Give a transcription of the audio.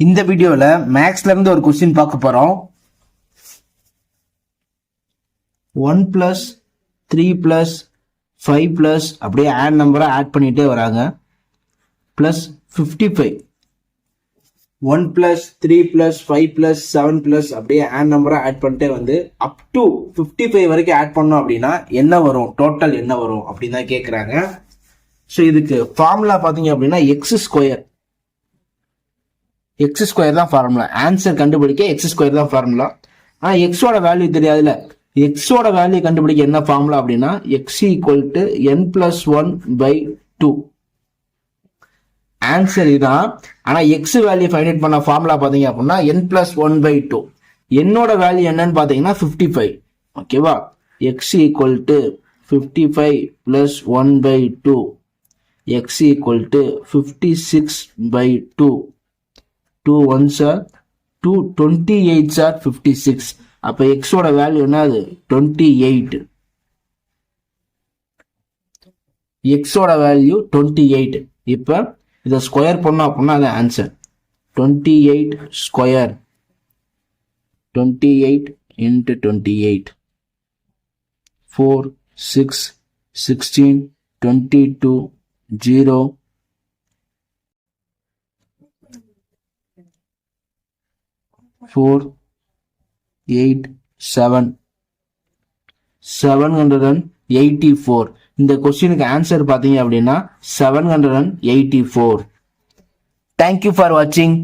இந்த வீடியோவில் மேக்ஸ்ல இருந்து ஒரு கொஸ்டின் பார்க்க போகிறோம் one plus three plus five plus அப்படியே ஆட் நம்பரை ஆட் பண்ணிகிட்டே வராங்க. Plus fifty five one plus three plus five plus seven plus அப்படியே ஆட் நம்பரை ஆட் பண்ணிட்டே வந்து அப் டு ஃபிஃப்டி ஃபைவ் வரைக்கும் ஆட் பண்ணோம் அப்படின்னா என்ன வரும்? டோட்டல் என்ன வரும்? அப்படின்னு தான் கேட்குறாங்க ஸோ இதுக்கு ஃபார்முலா பார்த்தீங்க அப்படின்னா எக்ஸ் ஸ்கொயர் எக்ஸ் ஸ்கொயர் தான் ஃபார்முலா ஆன்சர் கண்டுபிடிக்க எக்ஸ் ஸ்கொயர் தான் ஃபார்முலா ஆனால் எக்ஸோட வேல்யூ தெரியாதுல்ல. எக்ஸோட வேல்யூ கண்டுபிடிக்க என்ன ஃபார்முலா அப்படின்னா X equal to N plus one by two answer இதுதான். ஆனால் எக்ஸ் வேல்யூ ஃபைண்ட் பண்ண ஃபார்முலா பார்த்தீங்க அப்படின்னா N plus one by two என்னோட வேல்யூ என்னன்னு பார்த்தீங்கன்னா ஃபிஃப்டி ஃபைவ் ஓகேவா X equal to fifty five plus one by two X equal to fifty six by two two ones are two twenty eights are fifty six அப்போ எக்ஸோட value என்னது? Twenty eight எக்ஸோட value twenty eight இப்போ இதை square பண்ணோம் அப்படின்னா அது answer twenty eight square twenty eight into twenty eight four six sixteen twenty two zero four eight seven seven hundred and eighty four இந்த கொஸ்டினுக்கு ஆன்சர் பார்த்தீங்க அப்படின்னா seven hundred and eighty four thank you for வாட்சிங்